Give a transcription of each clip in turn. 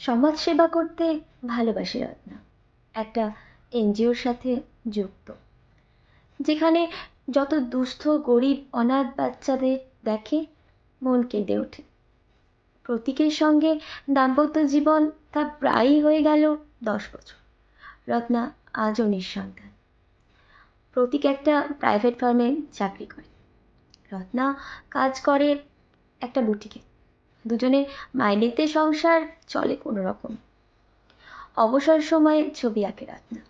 সমাজসেবা করতে ভালোবাসে রত্না। একটা এনজিওর সাথে যুক্ত। যেখানে যত দুস্থ, গরিব, অনাথ বাচ্চাদের দেখে মন কেঁদে ওঠে। প্রতীকের সঙ্গে দাম্পত্য জীবন তা প্রায়ই হয়ে গেল দশ বছর। রত্না আজও নিঃসন্তান। প্রতীক একটা প্রাইভেট ফার্মে চাকরি করে। রত্না কাজ করে একটা বুটিকে দুজনের মাইনেতে সংসার চলে কোনো রকম অবসর সময়ে ছবি আঁকে রত্না।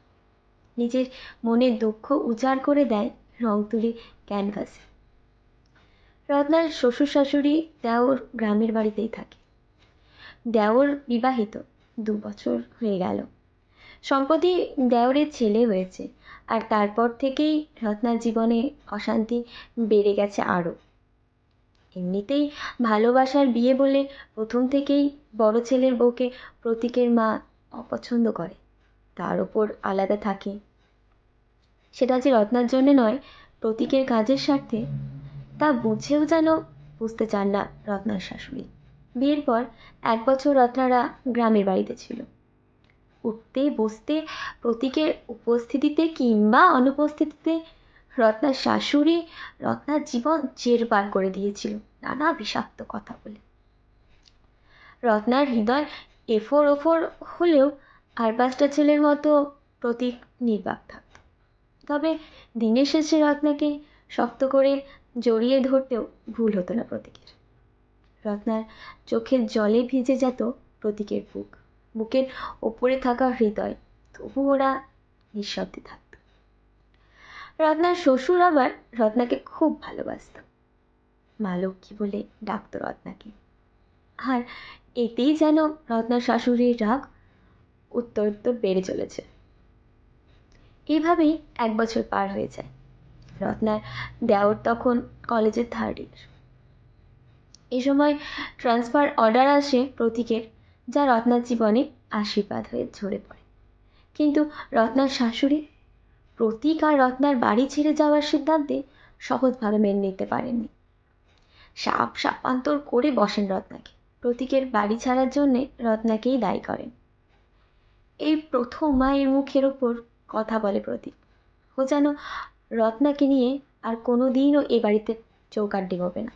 নিজের মনের দুঃখ উজাড় করে দেয় রং তুলি ক্যানভাসে রত্নার শ্বশুর শাশুড়ি দেওর গ্রামের বাড়িতেই থাকে। দেওর বিবাহিত, দু বছর হয়ে গেল। সম্প্রতি দেওরের ছেলে হয়েছে, আর তারপর থেকেই রত্নার জীবনে অশান্তি বেড়ে গেছে আরও। এমনিতেই ভালোবাসার বিয়ে বলে প্রথম থেকেই বড় ছেলের বউকে প্রতীকের মা অপছন্দ করে। তার ওপর আলাদা থাকে। সেটা যে রত্নার জন্যে নয়, প্রতীকের কাজের স্বার্থে, তা বুঝেও যেন বুঝতে চান না রত্নার শাশুড়ি। বিয়ের পর এক বছর রত্নারা গ্রামের বাড়িতে ছিল। উঠতে, বসতে, প্রতীকের উপস্থিতিতে কিংবা অনুপস্থিতিতে রত্নার শাশুড়ি রত্নার জীবন জেরবার করে দিয়েছিল। নানা বিষাক্ত কথা বলে। রত্নার হৃদয় এফোর ওফোর হলেও আর পাঁচটা ছেলের মতো প্রতীক নির্বাক থাকত তবে দিনের শেষে রত্নাকে শক্ত করে জড়িয়ে ধরতেও ভুল হতো না প্রতীকের। রত্নার চোখের জলে ভিজে যেত প্রতীকের বুক। বুকের ওপরে থাকা হৃদয় তবু ওরা নিঃশব্দে থাকত। রত্নার শ্বশুর আবার রত্নাকে খুব ভালোবাসত। মা লক্ষ্মী বলে ডাকত রত্নাকে। আর এতেই যেন রত্নার শাশুড়ির রাগ উত্তর বেড়ে চলেছে। এইভাবেই এক বছর পার হয়ে যায়। রত্নার দেওর তখন কলেজের থার্ড ইয়ার এই সময় ট্রান্সফার অর্ডার আসে প্রতীকের, যা রত্নার জীবনে আশীর্বাদ হয়ে ঝরে পড়ে। কিন্তু রত্নার শাশুড়ি প্রতীক আর রত্নার বাড়ি ছেড়ে যাওয়ার সিদ্ধান্তে সহজভাবে মেনে নিতে পারেননি। সাপ সাপান্তর করে বসেন রত্নাকে। প্রতীকের বাড়ি ছাড়ার জন্যে রত্নাকেই দায়ী করেন। এই প্রথম মায়ের মুখের ওপর কথা বলে প্রতীক। ও যেন রত্নাকে নিয়ে আর কোনো দিনও এ বাড়িতে চৌকাট ডিঙোবে না।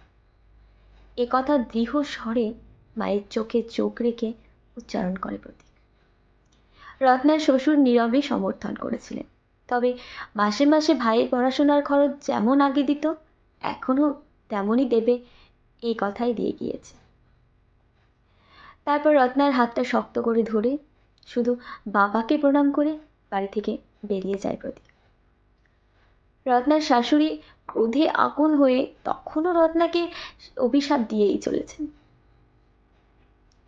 এ কথা দৃঢ় স্বরে মায়ের চোখে চোখ রেখে উচ্চারণ করে প্রতীক। রত্নার শ্বশুর নীরবে সমর্থন করেছিলেন। তবে মাসে মাসে ভাইয়ের পড়াশোনার খরচ যেমন আগে দিত, এখনও তেমনই দেবে, এই কথাই দিয়ে গিয়েছে। তারপর রত্নার হাতটা শক্ত করে ধরে শুধু বাবাকে প্রণাম করে বাড়ি থেকে বেরিয়ে যায় প্রতীক রত্নার শাশুড়ি ক্রোধে আগুন হয়ে তখনও রত্নাকে অভিশাপ দিয়েই চলেছেন।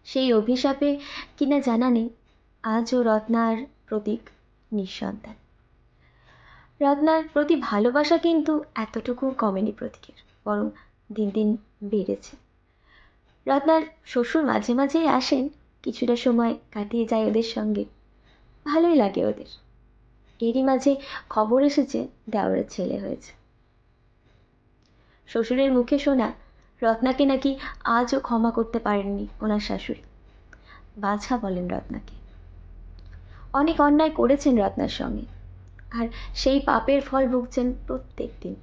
সেই অভিশাপে কিনা জানা নেই, আজও রত্নার প্রতীক নিঃসন্তান। রত্নার প্রতি ভালোবাসা কিন্তু এতটুকু কমেনি প্রতীকের। বরং দিন দিন বেড়েছে। রত্নার শ্বশুর মাঝে মাঝেই আসেন, কিছুটা সময় কাটিয়ে যায় ওদের সঙ্গে। ভালোই লাগে ওদের। এরই মাঝে খবর এসেছে, দেওরের ছেলে হয়েছে। শ্বশুরের মুখে শোনা, রত্নাকে নাকি আজও ক্ষমা করতে পারেননি ওনার শাশুড়ি। বাছা বলেন রত্নাকে। অনেক অন্যায় করেছেন রত্নার সঙ্গে। আর সেই পাপের ফল ভুগছেন প্রত্যেক দিন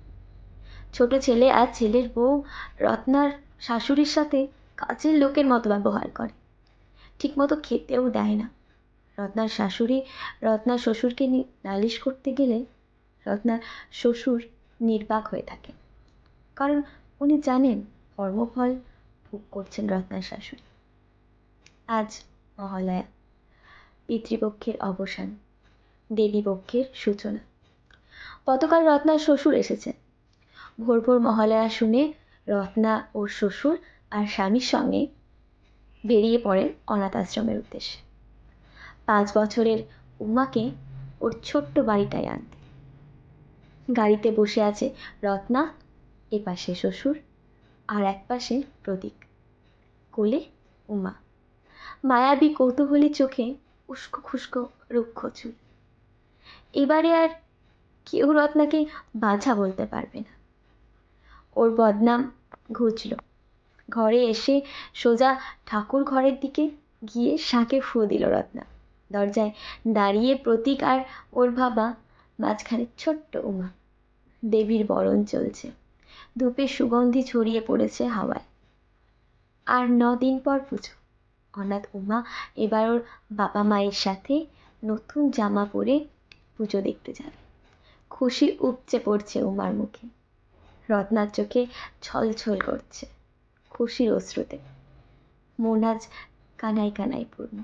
ছোট ছেলে আর ছেলের বউ রত্নার শাশুড়ির সাথে কাজের লোকের মতো ব্যবহার করে। ঠিকমতো খেতেও দেয় না। রত্নার শাশুড়ি রত্নার শ্বশুরকে নালিশ করতে গেলে রত্নার শ্বশুর নির্বাক হয়ে থাকে। কারণ উনি জানেন কর্মফল ভোগ করছেন রত্নার শাশুড়ি। আজ মহালয়া, পিতৃপক্ষের অবসান, দেবীপক্ষের সূচনা। গতকাল রত্নার শ্বশুর এসেছেন। ভোর ভোর মহালয়া শুনে রত্না ওর শ্বশুর আর স্বামীর সঙ্গে বেরিয়ে পড়েন অনাথ আশ্রমের উদ্দেশ্যে। পাঁচ বছরের উমাকে ওর ছোট্ট বাড়িটায় আনতে। গাড়িতে বসে আছে রত্না এপাশে শ্বশুর আর এক পাশে প্রতীক। কোলে উমা। মায়াবী কৌতূহলী চোখে উস্কো খুস্কো রুক্ষ চুল। এবারে আর কেউ রত্নাকে বাছা বলতে পারবে না। ওর বদনাম ঘুচল। ঘরে এসে সোজা ঠাকুর ঘরের দিকে গিয়ে শাঁখে ফু দিল রত্না। দরজায় দাঁড়িয়ে প্রতীক আর ওর বাবা, মাঝখানে ছোট্ট উমা। দেবীর বরণ চলছে। ধূপের সুগন্ধি ছড়িয়ে পড়েছে হাওয়ায়। আর দিন পর পুজো। অনাথ উমা এবার ওর বাবা মায়ের সাথে নতুন জামা পরে পুজো দেখতে যাবে। খুশি উপচে পড়ছে উমার মুখে। রত্নার চোখে ছলছল করছে। খুশির অশ্রুতে। মন আজ কানাই কানাই পূর্ণ।